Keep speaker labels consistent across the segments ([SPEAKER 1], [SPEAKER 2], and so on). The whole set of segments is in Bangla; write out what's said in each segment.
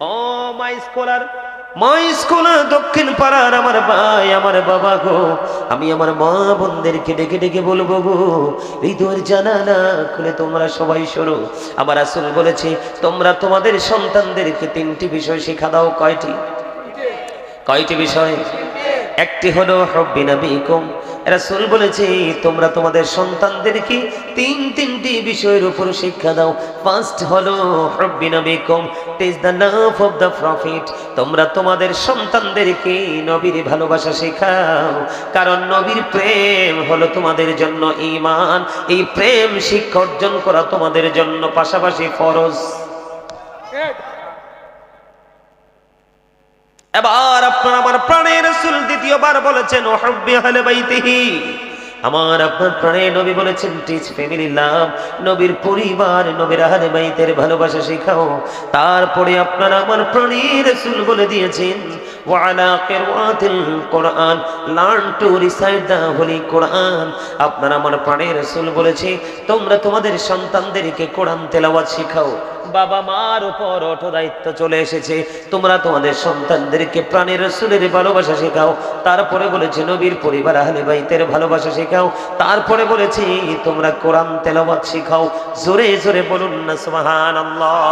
[SPEAKER 1] ও মাই স্কলার মাই স্কলার দক্ষিণ পাড়ার আমার ভাই, আমার বাবা গো। আমি আমার মা বোনদেরকে ডেকে ডেকে বলব গো এই জানা না খুলে তোমরা সবাই শোনো আমার আসল বলেছে, তোমরা তোমাদের সন্তানদেরকে তিনটি বিষয় শেখা দাও, কয়টি? কয়টি বিষয়? একটি হলো হব্বি নবীকুম। রাসূল বলেছে, তোমরা তোমাদের সন্তানদেরকে তিন তিনটি বিষয়ের উপর শিক্ষা দাও। ফার্স্ট হলো হব্বি নবীকুম। Teach the love of the prophet তোমরা তোমাদের সন্তানদেরকে নবীর ভালোবাসা শেখাও। কারণ নবীর প্রেম হলো তোমাদের জন্য ঈমান। এই প্রেম শিক্ষা অর্জন করা তোমাদের জন্য পাশাপাশি ফরজ। এবার আপনার আমার প্রাণের রাসূল দ্বিতীয়বার বলেছেন, ওহাব্বি আহলে বাইতিহি। আমার আপনার প্রাণে নবী বলেছেন, টিচ ফ্যামিলি লাভ, নবীর পরিবার, নবীর আহলে বাইতের ভালোবাসা শেখাও। তারপরে আপনার আমার প্রাণের রাসূল বলে দিয়েছেন কোরআন টু দা হোলি কোরআন। আপনার আমার প্রাণের রাসূল বলেছে, তোমরা তোমাদের সন্তানদেরকে কোরআন তেলাওয়াত শেখাও। বাবা মার উপর অটো দায়িত্ব চলে এসেছে। তোমরা তোমাদের সন্তানদেরকে প্রাণের রসুলের ভালোবাসা শেখাও। তারপরে বলেছে, নবীর পরিবার আহলে বাইতের ভালোবাসা শেখাও। তারপরে বলেছি, তোমরা কোরআন তেলাওয়াত শেখাও। জোরে জোরে বলুন না, সুবহানাল্লাহ।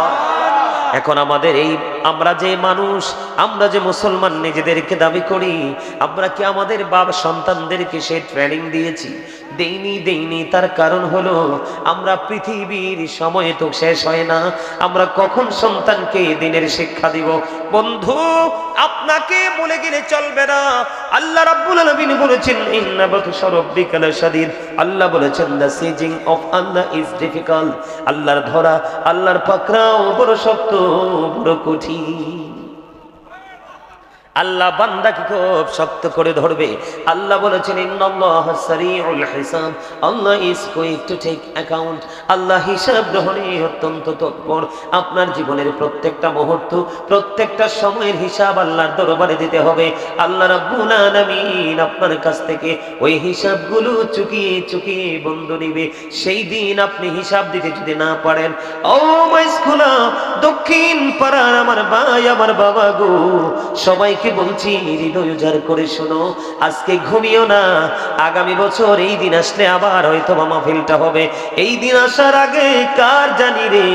[SPEAKER 1] এখন আমাদের এই আমরা যে মানুষ, আমরা যে মুসলমান নিজেদেরকে দাবি করি, আমরা কি আমাদের বাবা সন্তানদেরকে সে ট্রেনিং দিয়েছি? দেইনি দেইনি, তার কারণ হলো আমরা পৃথিবীর সময় তো শেষ হয় না। আমরা কখন সন্তানকে দিনের শিক্ষা দিব? বন্ধু, আপনাকে বলে গেলে চলবে না। আল্লাহ রাব্বুল আলামিন বলেছেন, ইন্না বাতশা রাব্বিকা লাশাদীদ। আল্লাহ বলেছেন, the seizing of Allah is difficult. আল্লাহর ধরা, আল্লাহর পাকড়াও বড় শক্ত, বড় কঠিন। fim. আল্লাহ বান্দাকে খুব শক্ত করে ধরবে। আল্লাহ বলেছেন আল্লাহ হিসাব গ্রহণে অত্যন্ত তৎপর। আপনার জীবনের প্রত্যেকটা মুহূর্ত, প্রত্যেকটা সময়ের হিসাব আল্লাহর দরবারে দিতে হবে। আল্লাহ রাব্বুল আপনার কাছ থেকে ওই হিসাবগুলো চুকিয়ে চুকিয়ে বন্ধ নিবে। সেই দিন আপনি হিসাব দিতে যদি না পারেন, ও মাইস্কুলা দক্ষিণ পাড়ার আমার ভাই, আমার বাবা গো, সবাইকে বলছি, হৃদয় উজাড় করে শোনো, আজকে ঘুমিও না, আগামী বছর এই দিন আসলে আবার হয়তো মাহফিলটা হবে। এই দিন আসার আগে কার জানি রে?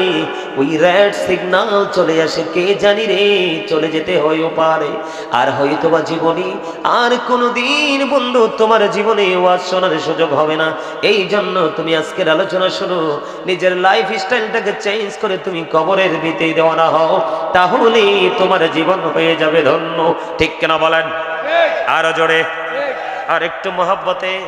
[SPEAKER 1] ওই রেড সিগন্যাল চলে আসে, কে জানি রে? চলে যেতে হয়েও পারে। আর হয়তো বা জীবনী, আর কোনো দিন বন্ধু তোমার জীবনে ওয়াজ শোনার সুযোগ হবে না। এই জন্য তুমি আজকের আলোচনা শোনো, নিজের লাইফ স্টাইলটাকে চেঞ্জ করে তুমি কবরের ভিতরে দেওয়ানা হও তাহলে তোমার জীবন হয়ে যাবে ধন্য। ঠিক কেনা বলেন? আরও জোরে। আর একটু মহাব্বতে।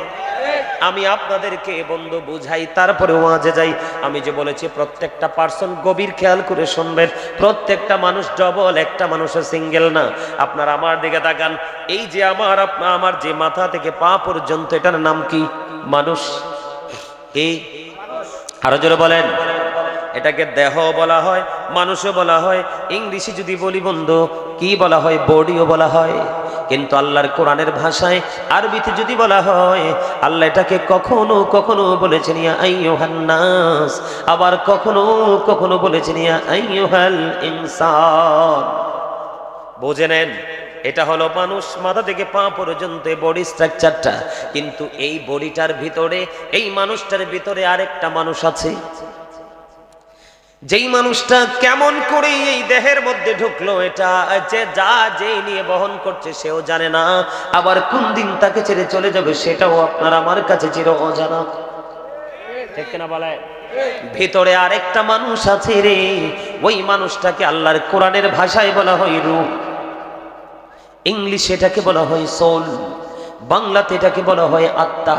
[SPEAKER 1] আমি আপনাদেরকে বন্ধু বুঝাই তারপরে ওয়াজে যাই। আমি যে বলেছি প্রত্যেকটা পার্সন গভীর খেয়াল করে শুনবেন। প্রত্যেকটা মানুষ ডবল একটা মানুষও সিঙ্গেল না। আপনার আমার দিকে তাকান। এই যে আমার আপনা- আমার যে মাথা থেকে পা পর্যন্ত এটার নাম কি? মানুষ। এই আরও জোরে বলেন। এটাকে দেহ বলা হয়, মানুষও বলা হয়, ইংলিশে যদি বলি বন্ধু, কি বলা হয়? বডিও বলা হয়। কিন্তু আল্লাহর কোরআনের ভাষায় আরবিতে যদি বলা হয়, আল্লাহ এটাকে কখনো কখনো বলেছেন আবার কখনো কখনো বলেছেন বুঝে নেন, এটা হলো মানুষ মাথা থেকে পা পর্যন্ত বডি স্ট্রাকচারটা। কিন্তু এই বডিটার ভিতরে, এই মানুষটার ভিতরে আরেকটা মানুষ আছে। যেই মানুষটা কেমন করে এই দেহের মধ্যে ঢুকলো, এটা যে যা যে নিয়ে বহন করছে সেও জানে না। আবার কোন দিন তাকে ছেড়ে চলে যাবে সেটাও আপনার আমার কাছে চির অজানা। ঠিক কিনা বলে? ভিতরে আরেকটা মানুষ আছে রে, ওই মানুষটাকে আল্লাহর কোরআনের ভাষায় বলা হয় রূপ। ইংলিশে এটাকে বলা হয় সোল, বাংলাতে এটাকে বলা হয় আত্মা।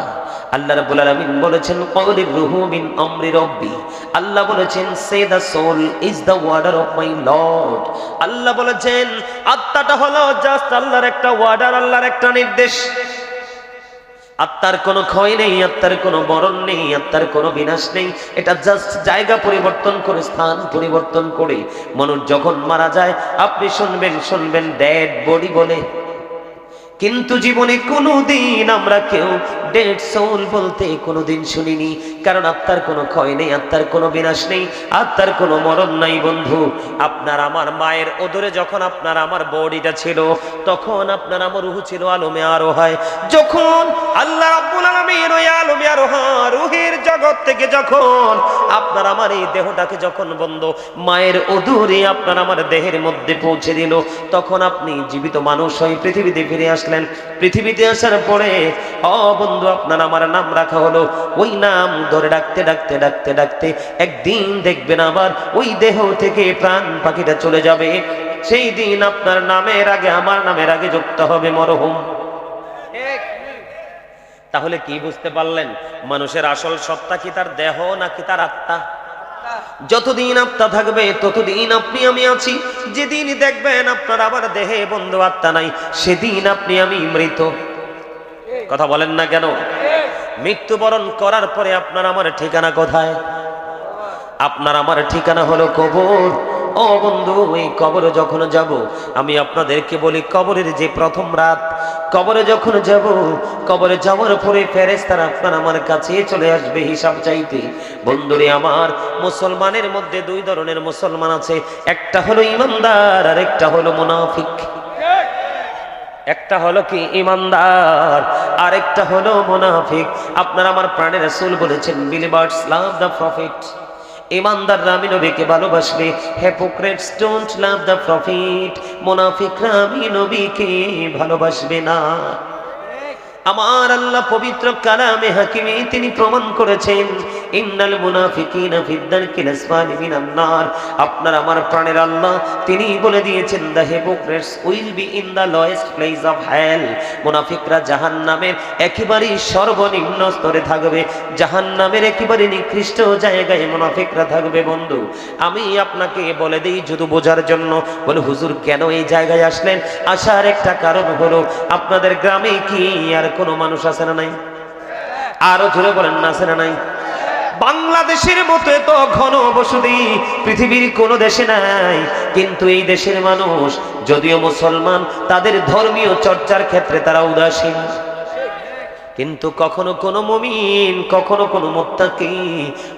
[SPEAKER 1] আল্লাহ রাব্বুল আলামিন বলেছেন কওলির রুহু আমরি রব্বি। আল্লাহ বলেছেন, say the soul is the order of my lord. আল্লাহ বলেছেন, আত্মাটা হলো জাস্ট আল্লাহর একটা ওয়ার্ডার, আল্লাহর একটা নির্দেশ। আত্মার কোনো ক্ষয় নেই, আত্মার কোনো মরণ নেই, আত্মার কোনো বিনাশ নেই। এটা জাস্ট জায়গা পরিবর্তন করে, স্থান পরিবর্তন করে। মানুষ যখন মারা যায়, আপনি শুনবেন শুনবেন ড্যাড বডি বলে। কিন্তু জীবনে কোনো দিন আমরা কেউ ডেড সোল বলতে কোনো দিন শুনিনি। কারণ আত্মার কোনো ক্ষয় নেই, আত্মার কোনো বিনাশ নেই, আত্মার কোনো মরণ নাই বন্ধু। আপনার আমার মায়ের ওদরে যখন আপনার আমার বডিটা ছিল, তখন আপনার আমার রুহু ছিল আলমে আরও হয় যখন আল্লাহ রাব্বুল আলামিন ওই আলমে আরও রুহের জগৎ থেকে যখন আপনার আমার এই দেহটাকে যখন বন্ধ, মায়ের অদূরে আপনার আমার দেহের মধ্যে পৌঁছে দিল, তখন আপনি জীবিত মানুষ হয়ে পৃথিবীতে ফিরে আসলেন। পৃথিবীতে আসার পরে, অ বন্ধু, আপনার আমার নাম রাখা হলো। ওই নাম ধরে ডাকতে ডাকতে ডাকতে ডাকতে একদিন দেখবেন আবার ওই দেহ থেকে প্রাণ পাখিটা চলে যাবে। সেই দিন আপনার নামের আগে, আমার নামের আগে যুক্ত হবে মরহুম। তাহলে কি বুঝতে পারলেন? মানুষের আসল সত্তা কি তার দেহ নাকি তার আত্মা? যতদিন আত্মা থাকবে, ততদিন আপনি আমি আছি। যেদিন দেখবেন আপনার আবার দেহে বন্ধু আত্মা নাই, সেদিন আপনি আমি মৃত। কথা বলেন না কেন? মৃত্যুবরণ করার পরে আপনার আমার ঠিকানা কোথায়? আপনার আমার ঠিকানা হলো কবর। ও বন্ধু ওই কবরে যখন যাব, আমি আপনাদেরকে বলি, কবরের যে প্রথম রাত, কবরে যখন যাব, কবরে যাওয়ার পরে ফেরেস্তারা আপনার আমার কাছে চলে আসবে হিসাব চাইতে। বন্ধুরে আমার, মুসলমানের মধ্যে দুই ধরনের মুসলমান আছে, একটা হলো ইমানদার আর একটা হলো মুনাফিক। একটা হলো কি? ইমানদার আর একটা হলো মুনাফিক। আপনার আমার প্রাণের রাসূল বলেছেন বিলিভার্স লাভ দ্য প্রফিট ইমানদাররা আমি নবীকে ভালোবাসবে। Hypocrites don't love the prophet মোনাফিকরা আমি নবীকে ভালোবাসবে না। আমার আল্লাহ পবিত্র কালামে হাকিমে তিনি প্রমাণ করেছেন। ইন্নাল মুনাফিকিনা ফিদ্দারকিল আসফালি মিনান নার। আপনার আমার প্রাণের আল্লাহ তিনি বলে দিয়েছেন the hypocrites will be in the lowest place of hell. মুনাফিকরা জাহান্নামের একেবারেই সর্বনিম্ন স্তরে থাকবে। জাহান্নামের একেবারে নিকৃষ্ট জায়গায় মুনাফিকরা থাকবে, বন্ধু। আমি আপনাকে বলে দেই শুধু বোঝার জন্য, বলে, হুজুর, কেন এই জায়গায় আসলেন? আসার একটা কারণ হলো, আপনাদের গ্রামে কি আর কোনো মানুষ আছে না নাই? আরও জোরে বলেন, না আছে না নাই? বাংলাদেশের মতো এত ঘন বসতি পৃথিবীর কোনো দেশে নাই। কিন্তু এই দেশের মানুষ, যদিও মুসলমান, তাদের ধর্মীয় চর্চার ক্ষেত্রে তারা উদাসীন। কিন্তু কখনো কোনো মমিন, কখনো কোনো মোত্তাকি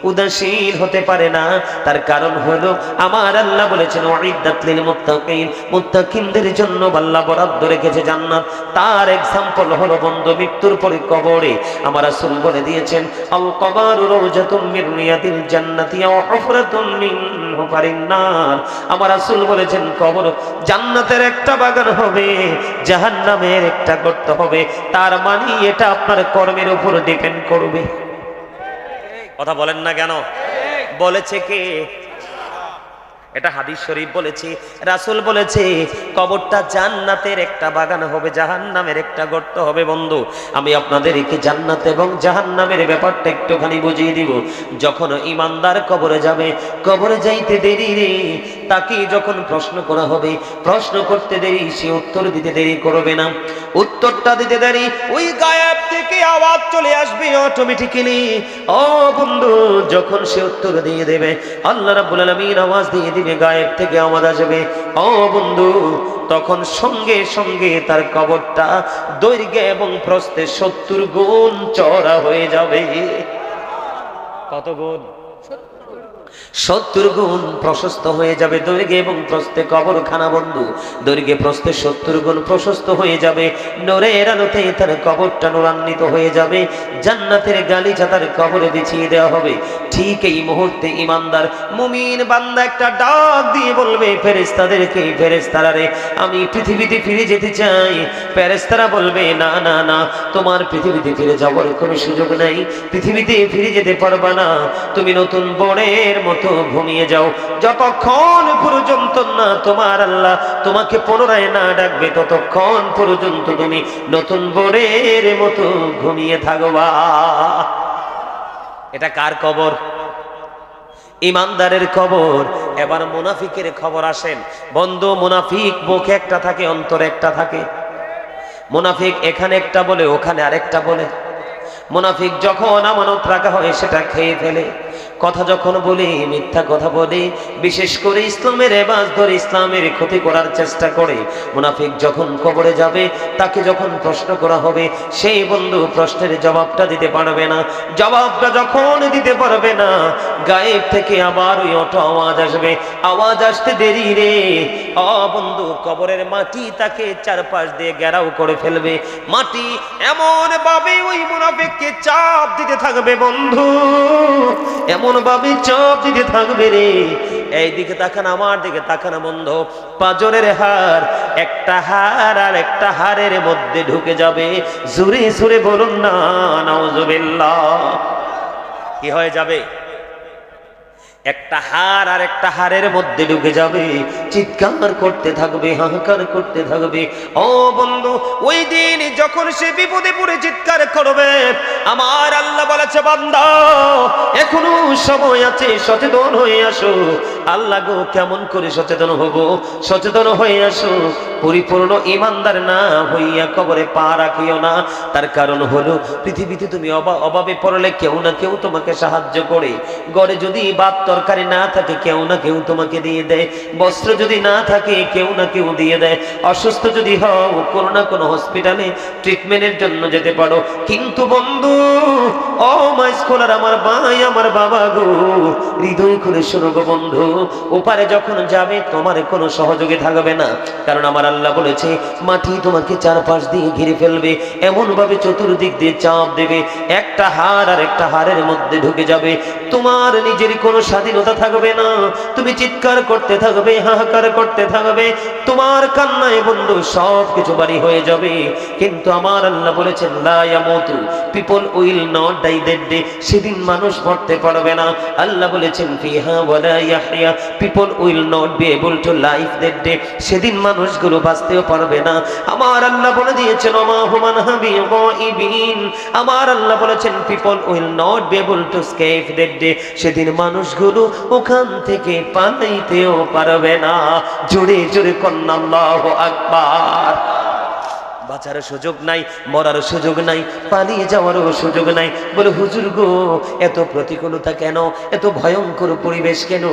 [SPEAKER 1] উদাসীন হতে পারে না। তার কারণ হলো, আমার আল্লাহ বলেছেন ওয়াইদাতলিল মুত্তাকিন। মুত্তাকিনদের জন্য আল্লাহ বরাদ্দ রেখেছে জান্নাত। তার এক্সাম্পল হলো বন্ধু, মৃত্যুর পরে কবরে। আমার রাসূল বলে দিয়েছেন, আল কবরু রাওজাতুম মিন রিয়াদিল জান্নাতি নার আমার রাসূল বলেছেন, কবর জান্নাতের একটা বাগান হবে, জাহান্নামের একটা গর্ত হবে। তার মানে এটা আপনার কর্মের উপর ডিপেন্ড করবে। কথা বলেন না কেন? বলেছে কে? এটা হাদিস শরীফ বলেছে, রাসুল বলেছে, কবরটা জান্নাতের একটা বাগান হবে, জাহান্নামের একটা গর্ত হবে বন্ধু। আমি আপনাদেরকে জান্নাত এবং জাহান্নামের ব্যাপারটা একটুখানি বুঝিয়ে দিব। যখন ইমানদার কবরে যাবে, কবরে যাইতে দেরি রে, তাকে যখন প্রশ্ন করা হবে, প্রশ্ন করতে দেরি, সে উত্তর দিতে দেরি করবে না। উত্তরটা দিতে দেরি, ওই গায়েব থেকে আওয়াজ চলে আসবে অটোমেটিক্যালি ও বন্ধু, যখন সে উত্তর দিয়ে দেবে, আল্লাহ রাব্বুল আলামিন আওয়াজ দিয়ে দিবে গায়ের থেকে আওয়াজ আসবে। ও বন্ধু, তখন সঙ্গে সঙ্গে তার কবরটা দৈর্ঘ্য এবং প্রস্তে সত্তর গুণ চড়া হয়ে যাবে। কত গুণ? সত্তর গুণ প্রশস্ত হয়ে যাবে দৈর্ঘ্যে এবং প্রস্থে কবরখানা, বন্ধু। দৈর্ঘ্যে, প্রস্থে সত্তর গুণ প্রশস্ত হয়ে যাবে। নোরের আলোতে তার কবরটা নোরান্বিত হয়ে যাবে। জান্নাতের গালিচা তার কবরে বিছিয়ে দেওয়া হবে। ঠিক এই মুহূর্তে ইমানদার, মুমিন বান্দা একটা ডাক দিয়ে বলবে ফেরেস্তাদেরকে ফেরেস্তারা রে, আমি পৃথিবীতে ফিরে যেতে চাই। ফেরেস্তারা বলবে, না না না, তোমার পৃথিবীতে ফিরে যাওয়ার কোনো সুযোগ নাই। পৃথিবীতে ফিরে যেতে পারবা না। তুমি নতুন বনের মতো ঘুমিয়ে যাও। যতক্ষণ পর্যন্ত না তোমার আল্লাহ তোমাকে পুনরায় না ডাকবে, ততক্ষণ পর্যন্ত তুমি নতুন বনের মতো ঘুমিয়ে থাকবা এটা কার কবর? ইমানদারের খবর এবার মুনাফিকের খবর আসেন। বন্ধু, মুনাফিক মুখে একটা থাকে, অন্তরে একটা থাকে। মুনাফিক এখানে একটা বলে, ওখানে আরেকটা বলে। মুনাফিক যখন আমানত রাখা হয়, সেটা খেয়ে ফেলে। কথা যখন বলি, মিথ্যা কথা বলি, বিশেষ করে ইসলামের এবাজ ধরে ইসলামের ক্ষতি করার চেষ্টা করে, মুনাফিক যখন কবরে যাবে, তাকে যখন প্রশ্ন করা হবে সেই বন্ধু প্রশ্নের জবাবটা দিতে পারবে না। জবাবটা যখন দিতে পারবে না, গায়েব থেকে আবার ওই অটো আওয়াজ আসবে। আওয়াজ আসতে দেরি রে। অ বন্ধু, কবরের মাটি তাকে চারপাশ দিয়ে ঘেরাও করে ফেলবে। মাটি এমন ভাবে ওই মুনাফিককে চাপ দিতে থাকবে বন্ধু। এমন ভাবে চোখ দিকে থাকবে রে। এই এইদিকে তাকান, আমার দিকে তাকান বন্ধ। পাজরের হার একটা হার আর একটা হারের মধ্যে ঢুকে যাবে। জুরে জুরে বলুন না, নাউজুবিল্লাহ। কি হয়ে যাবে? একটা হার আর একটা হারের মধ্যে ঢুকে যাবে। চিৎকার করতে থাকবে, হাহাকার করতে থাকবে। ও বন্ধু, ওই দিন যখন সে বিপদে পড়ে চিৎকার করবে, আমার আল্লাহ বলেছে, বান্দা, এখনও সময় আছে, সচেতন হয়ে আসো। আল্লাহ গো, কেমন করে সচেতন হব? সচেতন হয়ে আসো। পরিপূর্ণ ইমানদার না হইয়া কবরে পা রাখিও না। তার কারণ হলো, পৃথিবীতে তুমি অভাবে পড়লে কেউ না কেউ তোমাকে সাহায্য করে। গড়ে যদি বাদ তরকারি না থাকে, কেউ না কেউ তোমাকে দিয়ে দেয়। বস্ত্র যদি না থাকে, কেউ না কেউ দিয়ে দেয়। অসুস্থ যদি হও, কোনো না কোনো হসপিটালে ট্রিটমেন্টের জন্য যেতে পারো। কিন্তু বন্ধু, ও মাই স্কলার আমার ভাই, আমার বাবা গো, হৃদয় করে শোনো গো বন্ধু, ওপারে যখন যাবে, তোমার কোনো সহযোগী থাকবে না। কারণ আমার আল্লাহ বলেছে, মাটি তোমাকে চারপাশ দিয়ে ঘিরে ফেলবে এমন ভাবে চতুর্দিক দিয়ে চাপ দেবে, একটা হার আর একটা হারের মধ্যে ঢুকে যাবে। তোমার নিজের কোনো স্বাধীনতা থাকবে না। তুমি চিৎকার করতে থাকবে, হাহাকার করতে থাকবে। তোমার কান্নায় বন্ধু সব কিছু বাড়ি হয়ে যাবে। কিন্তু আমার আল্লাহ বলেছেন লায়ামতু people will not die that day, সেদিন মানুষ মরতে পারবে না। আল্লাহ বলেছেন, ফিহা ওয়ালা ইয়াহইয়া, people will not be able to life that day, সেদিন মানুষগুলো বাঁচতেও পারবে না। আমার আল্লাহ বলে দিয়েছেন, ওমা হুমান আমার আল্লাহ বলেছেন, people will not be able to escape that day, সেদিন মানুষগুলো ওখান থেকে পালাইতেও পারবে না। জোরে জোরে কন্যা আল্লাহু আকবার। বাঁচার সুযোগ নাই, মরার সুযোগ নাই, পালিয়ে যাওয়ারও সুযোগ নাই। বলে, হুজুর গো, এত প্রতিকূলতা কেন? এত ভয়ঙ্কর পরিবেশ কেন?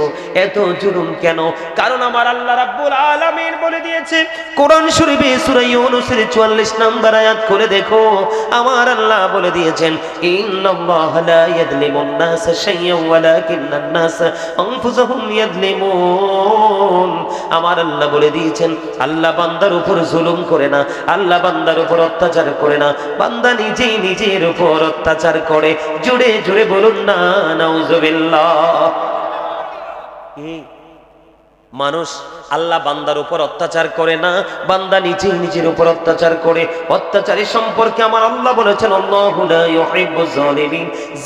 [SPEAKER 1] এত জুলুম কেন? কারণ আমার আল্লাহ রাব্বুল আলামিন বলে দিয়েছে, কোরআন শরীফে সূরা ইউনূসের 44 নম্বর আয়াত করে দেখো। আমার আল্লাহ বলে দিয়েছেন, ইন্নাল্লাহা লা ইয়াযলিমুন নাস শাইয়্যান ওয়ালাকিন্নান নাস আনফুসাহুম ইয়াযলিমুন। আমার আল্লাহ বলে দিয়েছেন, আল্লাহ বান্দার উপর জুলুম করে না, আল্লাহ বান্দার উপর অত্যাচার করে না বান্দা নিজেই নিজের উপর অত্যাচার করে জুড়ে জুড়ে বলুন না, নাউজুবিল্লাহ? মানুষ আল্লাহ বান্দার উপর অত্যাচার করে না, বান্দা নিজেই নিজের উপর অত্যাচার করে। অত্যাচারী সম্পর্কে আমার আল্লাহ বলেছেন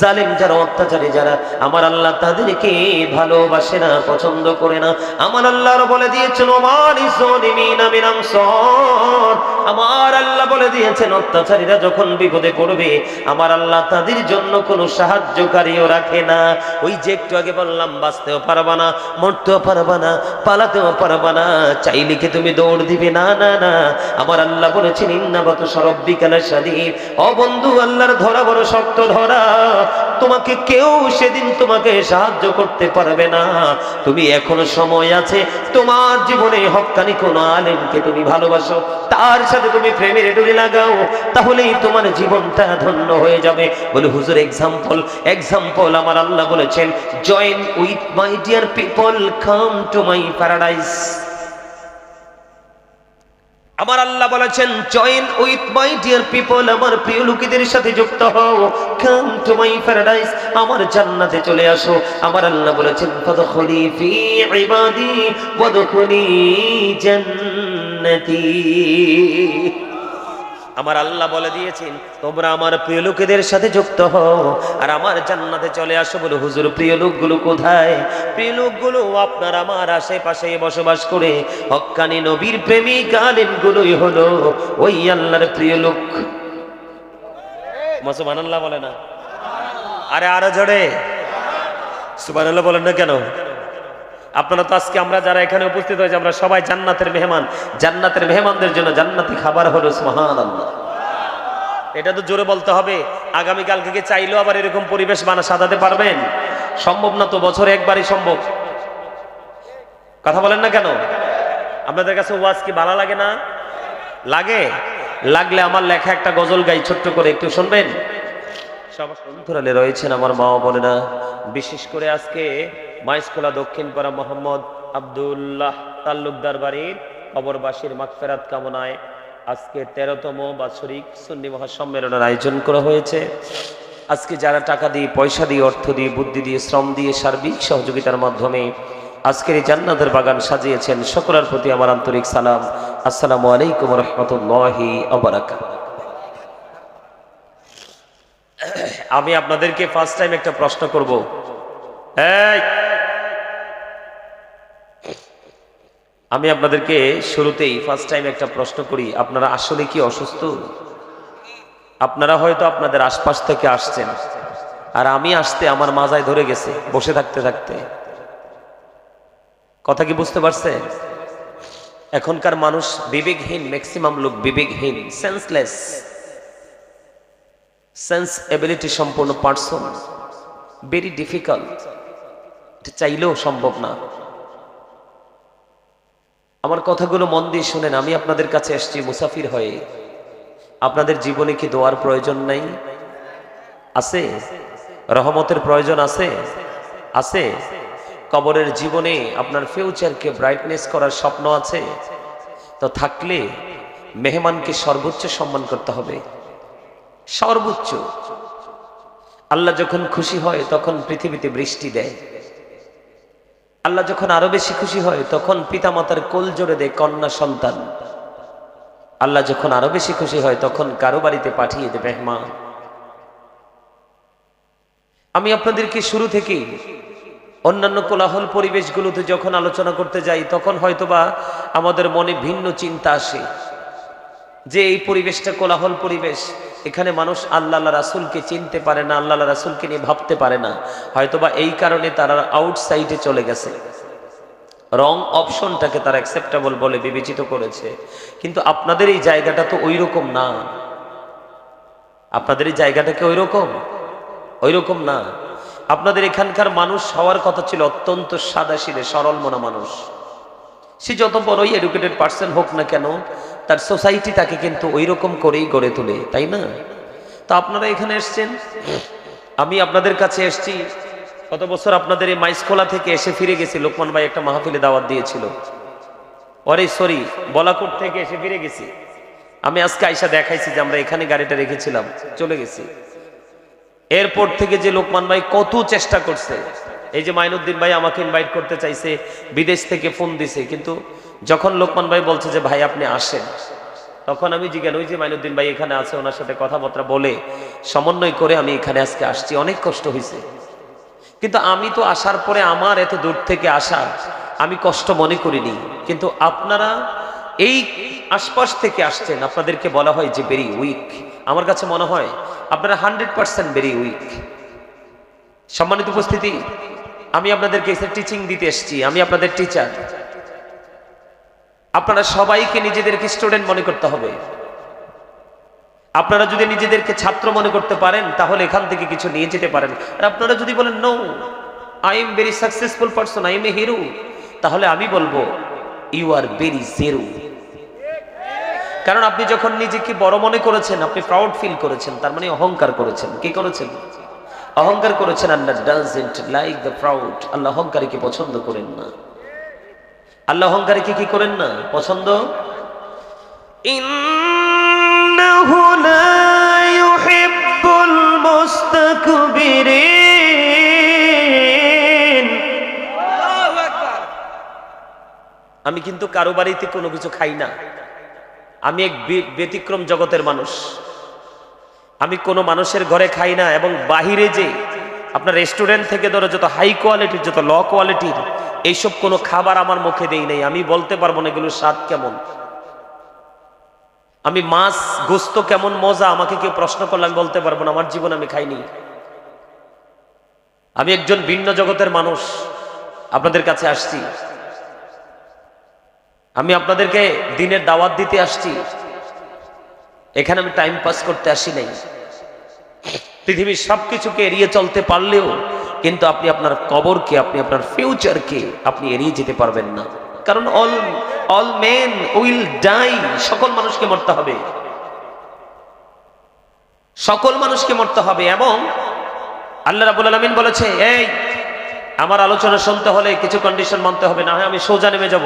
[SPEAKER 1] জালিম যারা অত্যাচারী, যারা আমার আল্লাহ তাদেরকে ভালোবাসে না, পছন্দ করে না। আমার আল্লাহ বলে দিয়েছেন আমার আল্লাহ বলে দিয়েছেন, অত্যাচারীরা যখন বিপদে পড়বে, আমার আল্লাহ তাদের জন্য কোনো সাহায্যকারীও রাখে না। ওই যে একটু আগে বললাম, বাঁচতেও পারবা না, মরতেও পারবা না। পালাতেও পারবা না। চাইলে কি তুমি দৌড় দিবে? না না না। আমার আল্লাহ বলেছেন ইন্নাবাত সরব্বিকালা স্বাধীন ও বন্ধু, আল্লাহর ধরা বড় শক্ত ধরা। তোমাকে কেউ সেদিন তোমাকে সাহায্য করতে পারবে না। তুমি এখনও সময় আছে। তোমার জীবনে হক্কানি কোন আলেমকে তুমি ভালোবাসো। তার সাথে তুমি প্রেমের ডুরি লাগাও। তাহলেই তোমার জীবনটা ধন্য হয়ে যাবে। বলে, হুজুর এক্সাম্পল এক্সাম্পল আমার আল্লাহ বলেছেন join with my dear people come to my paradise আমার আল্লাহ বলেছেন join with my dear people আমার প্রিয় লোকেদের সাথে যুক্ত হও। কাম টু মাই প্যারাডাইস আমার জান্নাতে চলে আসো। আমার আল্লাহ বলেছেন, ফাদখুলি ফি ইবাদি, ওয়াদখুলি জান্নাতি। আমার আল্লাহ বলে দিয়েছেন, তোমরা আমার প্রিয় লোকেদের সাথে যুক্ত হও আর আমার জান্নাতে চলে আসো বলে, হুজুর, প্রিয় লোকগুলো কোথায়? প্রিয় লোকগুলো আপনার আমার আশেপাশে বসবাস করে হক্কানি নবীর প্রেমিক আলিমগুলোই হলো ওই আল্লাহর প্রিয় লোক। মুসলমান আল্লাহ বলে না। আরে আরও জোরে। সুবান আল্লাহ বলেন না কেন? আপনারা তো আজকে আমরা যারা এখানে উপস্থিত হয়েছে, আমরা সবাই জান্নাতের মেহমান। জান্নাতের মেহমানদের জন্য জান্নাতি খাবার হলো সুবহান আল্লাহ এটা তো জোরে বলতে হবে, আগামীকালকে কি চাইলেও আবার এরকম পরিবেশ বানা সাজাতে পারবেন? সম্ভব না তো বছরে একবারই সম্ভব। কথা বলেন না কেন? আপনাদের কাছে ওয়াজ কি ভালো লাগে না? লাগে? লাগলে আমার লেখা একটা গজল গাই, ছোট্ট করে একটু শুনবেন? সব রয়েছেন আমার মা বোনেরা। বিশেষ করে আজকে মাইস্কোলা দক্ষিণপাড়া মোহাম্মদ আব্দুল্লাহ তাল্লুকদার বাড়ির কবরবাসীর মাগফেরাত কামনায় আজকে তেরোতম বাৎসরিক সুন্নি মহাসম্মেলনের আয়োজন করা হয়েছে। আজকে যারা টাকা দিয়ে, পয়সা দিয়ে, অর্থ দিয়ে, বুদ্ধি দিয়ে, শ্রম দিয়ে সার্বিক সহযোগিতার মাধ্যমে আজকের এই জান্নাতের বাগান সাজিয়েছেন, সকলের প্রতি আমার আন্তরিক সালাম। আসসালামু আলাইকুম রহমতুল্লাহি আমি আপনাদেরকে ফার্স্ট টাইম একটা প্রশ্ন করব। এই! আমি আপনাদেরকে শুরুতেই ফার্স্ট টাইম একটা প্রশ্ন করি, আপনারা আসলে কি অসুস্থ? আপনারা হয়তো আপনাদের আশপাশ থেকে আসছেন, আর আমি আসতে আমার মাজায় ধরে গেছে, বসে থাকতে থাকতে। কথা কি বুঝতে পারছেন? এখনকার মানুষ বিবেকহীন ম্যাক্সিমাম লোক বিবেকহীন সেন্সলেস সেন্স এবিলিটি সম্পূর্ণ পার্সন ভেরি ডিফিকাল্ট চাইলেও সম্ভব না। আমার কথাগুলো মন দিয়ে শুনেন, আমি আপনাদের কাছে এসেছি মুসাফির হয়ে। আপনাদের জীবনে কি দোয়ার প্রয়োজন নাই? আছে? রহমতের প্রয়োজন আছে? আছে? কবরের জীবনে আপনার ফিউচারকে ব্রাইটনেস করার স্বপ্ন আছে? তো থাকলে মেহমানকে সর্বোচ্চ সম্মান করতে হবে। সর্বোচ্চ। আল্লাহ যখন খুশি হয়, তখন পৃথিবীতে বৃষ্টি দেয়। আল্লাহ যখন আরও বেশি খুশি হয়, তখন পিতামাতার কোল জোরে দেয়, কন্যা সন্তান। আল্লাহ যখন আরও বেশি খুশি হয়, তখন কারও বাড়িতে পাঠিয়ে দেবে, মা। আমি আপনাদেরকে শুরু থেকেই অন্যান্য কোলাহল পরিবেশগুলোতে যখন আলোচনা করতে যাই, তখন হয়তোবা আমাদের মনে ভিন্ন চিন্তা আসে যে এই পরিবেশটা কোলাহল পরিবেশ। এখানে মানুষ আল্লাহ রাসুলকে চিনতে পারে না, আল্লাহ রাসুলকে নিয়ে ভাবতে পারে না। হয়তোবা এই কারণে তারা আউটসাইডে চলে গেছে। রং অপশনটাকে তারা অ্যাকসেপ্টেবল বলে বিবেচিত করেছে। কিন্তু আপনাদের এই জায়গাটা তো ওই রকম না। আপনাদের এই জায়গাটা কি ওই রকম ওই রকম না। আপনাদের এখানকার মানুষ হওয়ার কথা ছিল অত্যন্ত সাদাশিলে, সরল মনা মানুষ। সে যত বড়ই এডুকেটেড পার্সন হোক না কেন তার সোসাইটি তাকে কিন্তু ওই রকম করেই গড়ে তোলে, তাই না? তা আপনারা এখানে এসছেন? আমি আপনাদের কাছে এসছি। গত বছর আপনাদের এই মাইসকোলা থেকে এসে ফিরে গেছি। লোকমান ভাই একটা মাহফিলে দাওয়াত দিয়েছিল। অরে সরি বলাকুট থেকে এসে ফিরে গেছি। আমি আজকে আইসা দেখাইছি যে আমরা এখানে গাড়িটা রেখেছিলাম, চলে গেছি। এরপর থেকে যে লোকমান ভাই কত চেষ্টা করছে, এই যে মাইনুদ্দিন ভাই আমাকে ইনভাইট করতে চাইছে, বিদেশ থেকে ফোন দিছে, কিন্তু যখন লোকমান ভাই বলছে যে, ভাই, আপনি আসেন। তখন আমি জিজ্ঞান ওই যে মাইনুদ্দিন ভাই এখানে আছে, ওনার সাথে কথাবার্তা বলে সমন্বয় করে আমি এখানে আজকে আসছি। অনেক কষ্ট হয়েছে। কিন্তু আমি তো আসার পরে আমার এত দূর থেকে আসা, আমি কষ্ট মনে করিনি। কিন্তু আপনারা এই আশপাশ থেকে আসছেন, আপনাদেরকে বলা হয় যে ভেরি উইক আমার কাছে মনে হয় আপনারা হান্ড্রেড পার্সেন্ট ভেরি উইক সম্মানিত উপস্থিতি, আমি আপনাদেরকে টিচিং দিতে এসেছি, আমি আপনাদের টিচার আপনারা সবাইকে নিজেদেরকে স্টুডেন্ট মনে করতে হবে। আপনারা যদি নিজেদেরকে ছাত্র মনে করতে পারেন, তাহলে এখান থেকে কিছু নিয়ে যেতে পারেন। আর আপনারা যদি বলেন no I am very successful person I am a hero তাহলে আমি বলব ইউ আর ভেরি জিরো কারণ আপনি যখন নিজেকে বড় মনে করেছেন, আপনি প্রাউড ফিল করেছেন, তার মানে অহংকার করেছেন। কি করেছেন? অহংকার করেছেন আল্লাহ। ডাজেন্ট লাইক দ্য প্রাউড আল্লাহ অহংকারীকে পছন্দ করেন না। আল্লাহ অহংকারীকে কি করেন না? পছন্দ? আমি কিন্তু কারও বাড়িতে কোনো কিছু খাই না। আমি এক ব্যতিক্রম জগতের মানুষ। আমি কোনো মানুষের ঘরে খাই না এবং বাহিরে যে আপনার রেস্টুরেন্ট থেকে ধরো যত হাই কোয়ালিটির যত ল কোয়ালিটির এইসব কোনো খাবার আমার মুখে দেই নাই। আমি বলতে পারব না এগুলোর স্বাদ কেমন। আমি মাছ, গোস্ত কেমন মজা, আমাকে কেউ প্রশ্ন করলে আমি বলতে পারব না। আমার জীবন আমি খাইনি। আমি একজন ভিন্ন জগতের মানুষ। আপনাদের কাছে আসছি। আমি আপনাদেরকে দিনের দাওয়াত দিতে আসছি। এখানে আমি টাইম পাস করতে আসি নাই। পৃথিবীর সবকিছুকে এড়িয়ে চলতে পারলেও কিন্তু আপনি আপনার কবরকে, আপনি আপনার ফিউচারকে আপনি এড়িয়ে যেতে পারবেন না। কারণ all all men will die সকল মানুষকে মরতে হবে। সকল মানুষকে মরতে হবে এবং আল্লাহ রাবুল আলমিন বলেছে, এই, আমার আলোচনা শুনতে হলে কিছু কন্ডিশন মানতে হবে, না হয় আমি সোজা নেমে যাব।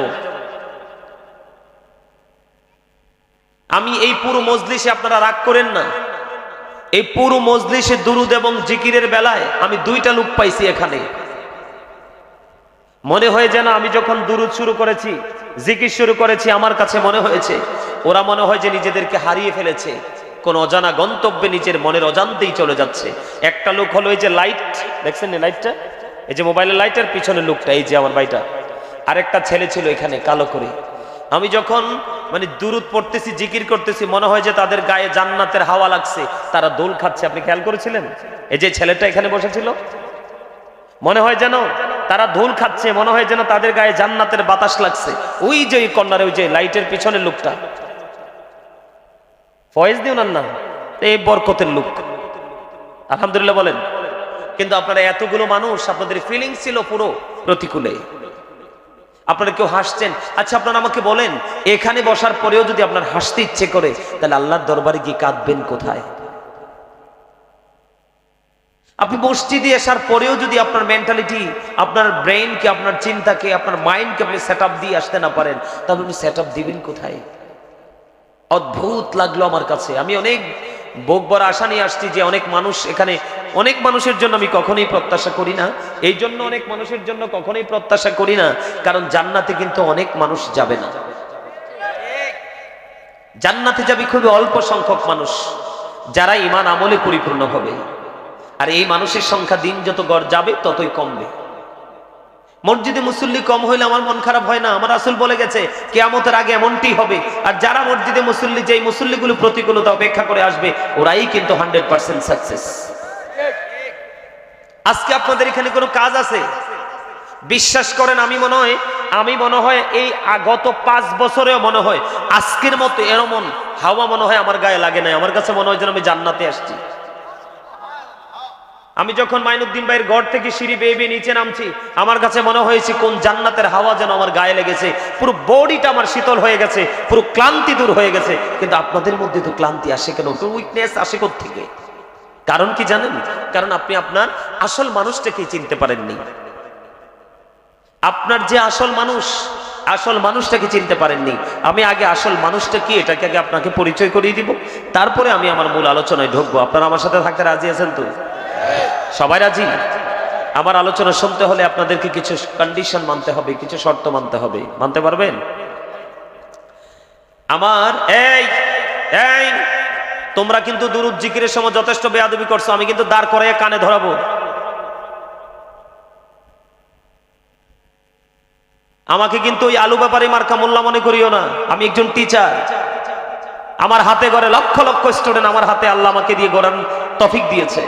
[SPEAKER 1] আমি এই পুরো মজলিসে আপনারা রাগ করেন না। এই পুরো মজলিসে দুরুদ এবং জিকিরের বেলায় আমি দুইটা লুক পাইছি এখানে। মনে হয় যেন আমি যখন দুরুদ শুরু করেছি, জিকির শুরু করেছি, আমার কাছে মনে হয়েছে, ওরা মনে হয় যে নিজেদেরকে হারিয়ে ফেলেছে। কোন অজানা গন্তব্যে নিজের মনের অজান্তেই চলে যাচ্ছে। একটা লোক হলো এই যে লাইট দেখছেন লাইটটা এই যে মোবাইলের লাইটের পিছনে লোকটা এই যে আমার ভাইটা। আরেকটা ছেলে ছিল এখানে, কালো করে। আমি যখন মানে দুরুদ পড়তেছি, জিকির করতেছি, মনে হয় যে তাদের গায়ে জান্নাতের হাওয়া লাগছে, তারা দোল খাচ্ছে। আপনি খেয়াল করেছিলেন? এই যে ছেলেটা এখানে বসেছিল, মনে হয় যেন তারা ধুল খাচ্ছে, মনে হয় যেন তাদের গায়ে জান্নাতের বাতাস লাগছে। ওই যে ওই কর্নারে ওই যে লাইটের পিছনের লোকটা। ফয়েজ দিও নাম এই বরকতের লোক। আলহামদুলিল্লাহ বলেন। কিন্তু আপনারা এতগুলো মানুষ, আপনাদের ফিলিংস ছিল পুরো প্রতিকূলে। আপনারা কেউ হাসছেন? আচ্ছা আপনারা আমাকে বলেন, এখানে বসার পরেও যদি আপনার হাসতে ইচ্ছে করে, তাহলে আল্লাহর দরবারে গিয়ে কাঁদবেন কোথায়? আপনি মসজিদে আসার পরেও যদি আপনার মেন্টালিটি আপনার ব্রেইনকে আপনার চিন্তাকে, আপনার মাইন্ডকে আপনি সেট দিয়ে আসতে না পারেন, তাহলে আপনি সেট দিবেন কোথায়? অদ্ভুত লাগল আমার কাছে। আমি অনেক বড় আশা নিয়ে আসছি যে অনেক মানুষ এখানে, অনেক মানুষের জন্য আমি কখনোই প্রত্যাশা করি না। এই জন্য অনেক মানুষের জন্য কখনোই প্রত্যাশা করি না, কারণ জান্নাতে কিন্তু অনেক মানুষ যাবে না। জান্নাতে যাবে খুবই অল্প সংখ্যক মানুষ, যারা ইমান আমলে পরিপূর্ণ হবে। আর এই মানুষের সংখ্যা দিন যত গড় যাবে ততই কমবে। মসজিদে মুসল্লি কম হইলে আমার মন খারাপ হয় না, আমার আসল বলে গেছে, কেয়ামতের আগে এমনটি হবে। আর যারা মসজিদে মুসল্লি যে মুসল্লিগুলো প্রতিকূলতা অপেক্ষা করে আসবে, ওরাই কিন্তু হান্ড্রেড পার্সেন্ট সাকসেস। আজকে আপনাদের এখানে কোনো কাজ আছে? বিশ্বাস করেন, আমি মনে হয়, আমি মনে হয় এই গত পাঁচ বছরেও মনে হয়, আজকের মতো এরমন হাওয়া মনে হয় আমার গায়ে লাগে নাই। আমার কাছে মনে হয় যেন আমি জান্নাতে আসছি। আমি যখন মাইনুদ্দিন ভাইয়ের ঘর থেকে সিঁড়ি বেয়ে বেয়ে নিচে নামছি, আমার কাছে মনে হয়েছে কোন জান্নাতের হাওয়া যেন আমার গায়ে লেগেছে। পুরো বডিটা আমার শীতল হয়ে গেছে, পুরো ক্লান্তি দূর হয়ে গেছে। কিন্তু আপনাদের মধ্যে তো ক্লান্তি আসে কেন? উইকনেস আসে থেকে কারণ কি জানেন? কারণ আপনি আপনার আসল মানুষটাকে চিনতে পারেননি। আপনার যে আসল মানুষ, আসল মানুষটাকে চিনতে পারেননি। আমি আগে আসল মানুষটা কি, এটাকে আগে আপনাকে পরিচয় করিয়ে দিব। তারপরে আমি আমার মূল আলোচনায় ঢুকবো। আপনারা আমার সাথে থাকতে রাজি আছেন তো? সবাই রাজি? আমার আলোচনা শুনতে হলে আপনাদেরকে কিছু কন্ডিশন মানতে হবে, কিছু শর্ত মানতে হবে। মানতে পারবেন? আমার, এই এই, তোমরা কিন্তু দুরুদ জিকিরের সময় যথেষ্ট বেয়াদবি করছ, আমি কিন্তু দাঁড় করে কানে ধরাবো। আমাকে কিন্তু ওই আলু ব্যাপারে মার্কা মোল্লা মনে করিও না। আমি একজন টিচার আমার হাতে গড়ে লক্ষ লক্ষ স্টুডেন্ট আমার হাতে আল্লাহ আমাকে দিয়ে গড়ান তফিক দিয়েছে।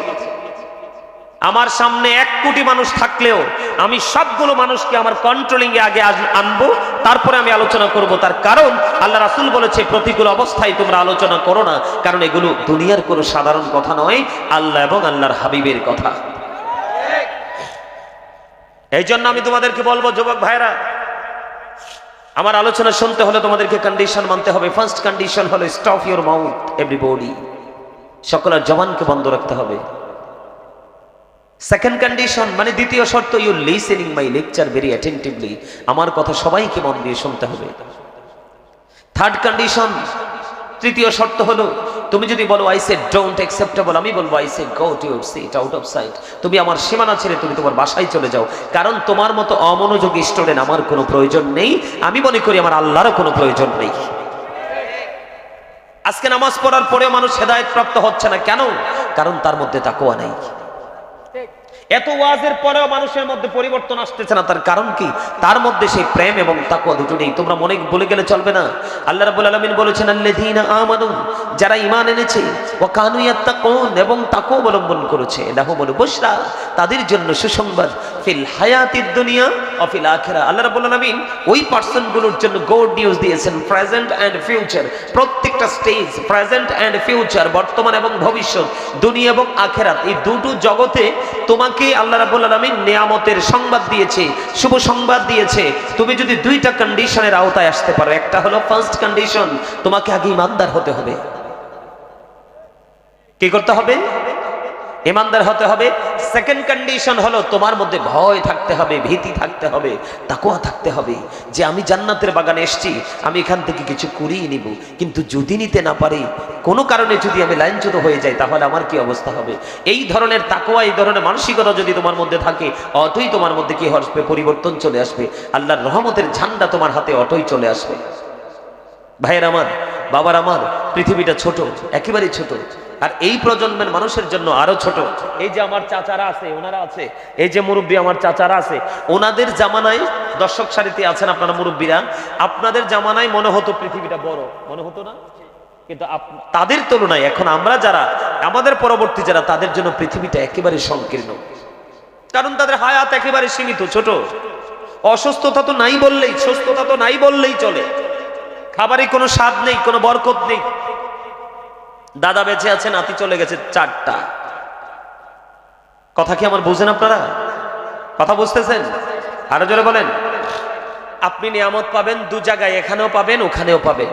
[SPEAKER 1] আমার সামনে এক কোটি মানুষ থাকলেও আমি সবগুলো মানুষকে আমার কন্ট্রোলিং এ আগে আনব, তারপরে আমি আলোচনা করব। তার কারণ আল্লাহ রাসুল বলেছে, প্রতিকূল অবস্থায় তোমরা আলোচনা করো না, কারণ এগুলো দুনিয়ার কোনো সাধারণ কথা নয়, আল্লাহ এবং আল্লাহর হাবিবের কথা। এই জন্য আমি তোমাদেরকে বলব, যুবক ভাইরা আমার আলোচনা শুনতে হলে তোমাদেরকে কন্ডিশন মানতে হবে। ফার্স্ট কন্ডিশন হলো স্টপ ইউর মাউথ এভরিবডি সকলের জবানকে বন্ধ রাখতে হবে। সেকেন্ড কন্ডিশন মানে দ্বিতীয় শর্ত you listening my lecture very attentively আমার কথা সবাইকে মন দিয়ে শুনতে হবে। থার্ড কন্ডিশন তৃতীয় শর্ত হলো, তুমি যদি বলো আই সে ডোন্ট অ্যাকসেপ্টেবল আমি বলব I say go to your seat out of sight তুমি আমার সীমানা ছেড়ে তুমি তোমার বাসায় চলে যাও। কারণ তোমার মতো অমনোযোগী স্টুডেন্ট আমার কোনো প্রয়োজন নেই। আমি মনে করি আমার আল্লাহরও কোনো প্রয়োজন নেই। আজকে নামাজ পড়ার পরেও মানুষ হেদায়ত প্রাপ্ত হচ্ছে না। কেন? কারণ তার মধ্যে তাকুয়া নেই। এত ওয়াজের পরেও মানুষের মধ্যে পরিবর্তন আসতেছে না। তার কারণ কি? তার মধ্যে সেই প্রেম এবং তাকুয়া দুটো নেই তোমরা মনে বলে গেলে চলবে না। আল্লাহ রাব্বুল আলামিন বলেছেন, আল্লাযীনা আমানু, যারা ঈমান এনেছে, ওয়া কানু ইয়াত্তাকুন, এবং তাকওয়া অবলম্বন করেছে। দেখো বলো বুশরা, তাদের জন্য সুসংবাদ। ফিল হায়াতিদ দুনিয়া অফিল আখেরা আল্লাহ রাব্বুল আলামিন ওই পার্সনগুলোর জন্য গুড নিউজ দিয়েছেন প্রেজেন্ট এন্ড ফিউচার প্রত্যেকটা স্টেজ প্রেজেন্ট এন্ড ফিউচার বর্তমান এবং ভবিষ্যৎ, দুনিয়া এবং আখেরাত। এই দুটো জগতে তোমাকে আল্লাহ রাব্বুল আলামিন নিয়ামতের সংবাদ দিয়েছে, শুভ সংবাদ দিয়েছে। তুমি যদি দুইটা কন্ডিশনের আওতায় আসতে পারো, একটা হলো ফার্স্ট কন্ডিশন তোমাকে আগে ইমানদার হতে হবে। কি করতে হবে? ইমানদার হতে হবে। সেকেন্ড কন্ডিশন হলো তোমার মধ্যে ভয় থাকতে হবে, ভীতি থাকতে হবে তাকুয়া থাকতে হবে। যে আমি জান্নাতের বাগানে এসেছি, আমি এখান থেকে কিছু করিয়ে নিব। কিন্তু যদি নিতে না পারি, কোনো কারণে যদি আমি লাইনচ্যুত হয়ে যাই, তাহলে আমার কি অবস্থা হবে? এই ধরনের তাকুয়া এই ধরনের মানসিকতা যদি তোমার মধ্যে থাকে অটোই তোমার মধ্যে কি আসবে পরিবর্তন চলে আসবে। আল্লাহর রহমতের ঝান্ডা তোমার হাতে অটোই চলে আসবে। ভাইয়ের আমার, বাবার আমার, পৃথিবীটা ছোট, একেবারেই ছোট। আর এই প্রজন্মের মানুষের জন্য আরও ছোট। এই যে আমার চাচারা আছে, ওনারা আছে, এই যে মুরব্বী আমার চাচারা আছে, ওনাদের জামানায় দর্শক সারিতে আছেন আপনারা মুরব্বীরা, আপনাদের জামানায় মনে হতো পৃথিবীটা বড়, মনে হতো না? কিন্তু তাদের তুলনায় এখন আমরা যারা, আমাদের পরবর্তী যারা, তাদের জন্য পৃথিবীটা একেবারে সংকীর্ণ। কারণ তাদের হায়াত একেবারে সীমিত, ছোট। অসুস্থতা তো নাই বললেই, সুস্থতা তো নাই বললেই চলে। খাবারে কোনো স্বাদ নেই, কোনো বরকত নেই। দাদা বেঁচে আছে নাতি চলে গেছে চারটা। কথা কি আমার বুঝেন আপনারা? কথা বুঝতেছেন? আরও জোরে বলেন। আপনি নিয়ামত পাবেন, দু জায়গায় এখানেও পাবেন, ওখানেও পাবেন।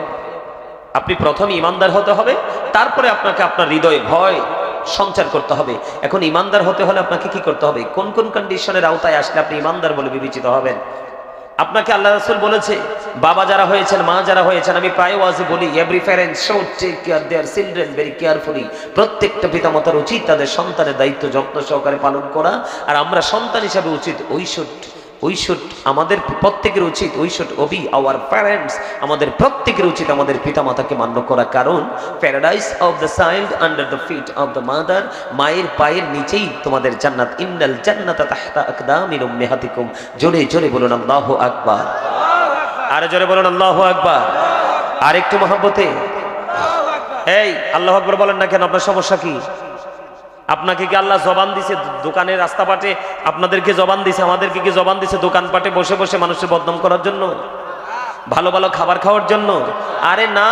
[SPEAKER 1] আপনি প্রথম ইমানদার হতে হবে, তারপরে আপনাকে আপনার হৃদয়ে ভয়, সঞ্চার করতে হবে। এখন ইমানদার হতে হলে আপনাকে কি করতে হবে? কোন কোন কন্ডিশনের আওতায় আসলে আপনি ইমানদার বলে বিবেচিত হবেন? আপনাকে আল্লাহ রাসুল বলেছে, বাবা যারা হয়েছেন, মা যারা হয়েছেন, আমি প্রায় ওয়াজে বলি every parents should take care their children very carefully প্রত্যেকটা পিতামাতার উচিত তাদের সন্তানের দায়িত্ব যত্ন সহকারে পালন করা, আর আমরা সন্তান হিসাবে উচিত উই উই আমাদের প্রত্যেকের উচিত we should obey our parents আমাদের প্রত্যেকের উচিত আমাদের পিতামাতাকে মান্য করা। কারণ paradise of the child under the feet of the mother মায়ের পায়ের নিচেই তোমাদের জান্নাত। ইন্নাল জান্নাতা তাহতা আকদামির উম্মিহাতিকুম। জোরে জোরে বলুন আল্লাহু আকবার। আর জোরে বলুন আল্লাহু আকবার। আর একটু মহব্বতে। এই, আল্লাহ আকবার বলেন না কেন? আপনার সমস্যা কি? আপনাকে কি আল্লাহ জবান দিছে দোকানে রাস্তাপাটে আপনাদেরকে জবান দিছে, আমাদেরকে কি জবান দিছে দোকানপাটে বসে বসে মানুষের বদনাম করার জন্য? ভালো ভালো খাবার খাওয়ার জন্য? আরে না।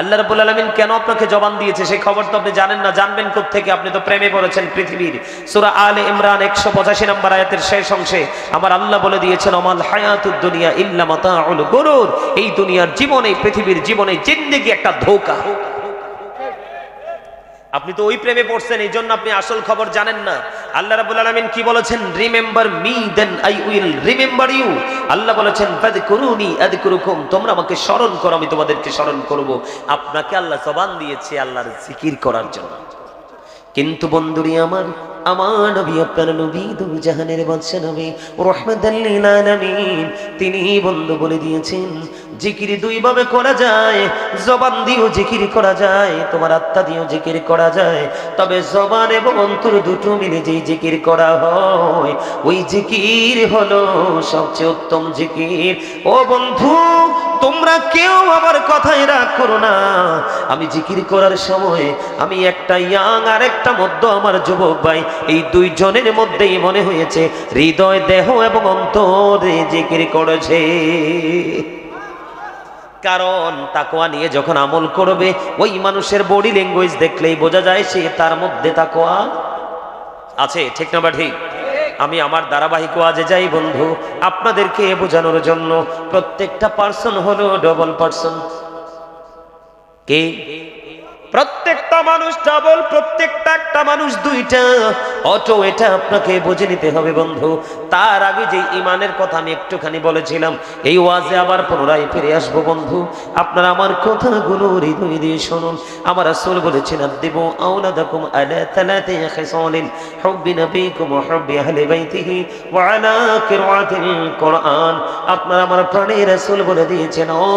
[SPEAKER 1] আল্লাহ রাব্বুল আলামিন কেন আপনাকে জবান দিয়েছে? সেই খবর তো আপনি জানেন না। জানবেন থেকে আপনি তো প্রেমে পড়েছেন পৃথিবীর। সূরা আল ইমরান 185 নম্বর আয়াতের শেষ অংশে আমার আল্লাহ বলে দিয়েছেন অমাল হায়াতুদ দুনিয়া ইল্লা মাতাউল গরুর। এই দুনিয়ার জীবনে, পৃথিবীর জীবনে জিন্দেগি একটা ধোঁকা। আপনি তো ওই প্রেমে পড়ছেন এই জন্য আপনি আসল খবর জানেন না। আল্লাহ রাবুল আলমিন কি বলেছেন? Remember me then I will remember you. আল্লাহ বলেছেন ফাদকুরুনি আদকুরুকুম তোমরা আমাকে স্মরণ করো, আমি তোমাদেরকে স্মরণ করব। আপনাকে আল্লাহ জবান দিয়েছে আল্লাহর জিকির করার জন্য। কিন্তু বন্ধুরি আমার আমার নবী, আপনার নবী দু জাহানের বাদশা নবী রহমতুল্লিল আলামিন তিনি বন্ধু বলে দিয়েছেন, জিকির দুই ভাবে করা যায়, জবান দিয়েও জিকির করা যায়, তোমার আত্মা দিয়েও জিকির করা যায়। তবে জবান এবং অন্তর দুটো মিলে যেই জিকির করা হয়, ওই জিকির হলো সবচেয়ে উত্তম জিকির। ও বন্ধু, তোমরা কেউ আমার কথায় রাগ করো না। আমি জিকির করার সময় আমি একটা ইয়াং আর একটা মধ্য আমার যুবক ভাই এই দুইজনের মধ্যেই মনে হয়েছে, হৃদয়, দেহ এবং অন্তরে জিকির করেছে। কারণ তাকোয়া নিয়ে যখন আমল করবে, ওই মানুষের বডি ল্যাঙ্গুয়েজ দেখলেই বোঝা যায় সে তার মধ্যে তাকোয়া আছে। ঠিক না ঠিক? আমি আমার ধারাবাহিক আজে যাই বন্ধু, আপনাদেরকে বোঝানোর জন্য প্রত্যেকটা পার্সন হলো ডবল পার্সন কে? প্রত্যেকটা মানুষ ডাবল প্রত্যেকটা একটা মানুষ দুইটা। অটো, এটা আপনাকে বুঝে নিতে হবে বন্ধু। তার আগে যে ইমানের কথা আমি একটুখানি বলেছিলাম, এই ওয়াজে আবার পুনরায় ফিরে আসব বন্ধু। আপনারা আমার কথাগুলো হৃদয় দিয়ে শুনুন। আমার আসল বলেছেন আদিব আওলাদাকুম আলা তালাতি খিসালিন, হুব্বি নবীকুম হুব্বি আহলি বাইতিহি ওয়া আলা কিরাআতিল কোরআন। আপনারা আমার প্রাণের রাসূল বলে দিয়েছেন, ও